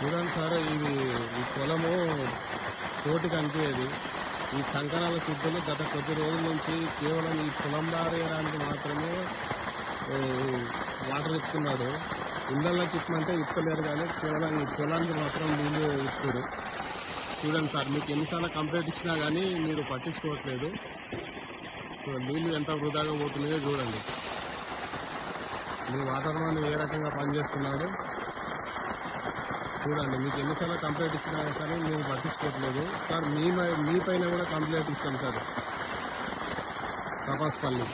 చూడండి సార్ ఇది ఈ పొలము తోటి కనిపించేది ఈ కంకణాల సిద్ధులు గత కొద్ది రోజుల నుంచి కేవలం ఈ పొలం దారేయడానికి మాత్రమే వాటర్ ఇస్తున్నాడు. ఇళ్ళకి ఇప్పమంటే ఇస్తలేరు కానీ కేవలం ఈ పొలానికి మాత్రం నీళ్ళు ఇస్తారు చూడండి సార్ మీకు ఎన్నిసార్లు కంప్లైంట్ ఇచ్చినా కానీ మీరు పట్టించుకోవట్లేదు. నీళ్ళు ఎంత వృధాగా పోతున్నాయో చూడండి. మీ వాటర్ మ్యాన్ ఏ రకంగా పనిచేస్తున్నాడు చూడండి మీకు ఎన్నిసార్లు కంప్లైంట్ ఇచ్చినా సరే మేము పట్టించుకోవట్లేదు. సార్ మీ మీ పైన కూడా కంప్లైంట్ ఇస్తాం సార్. తపాస్పల్లి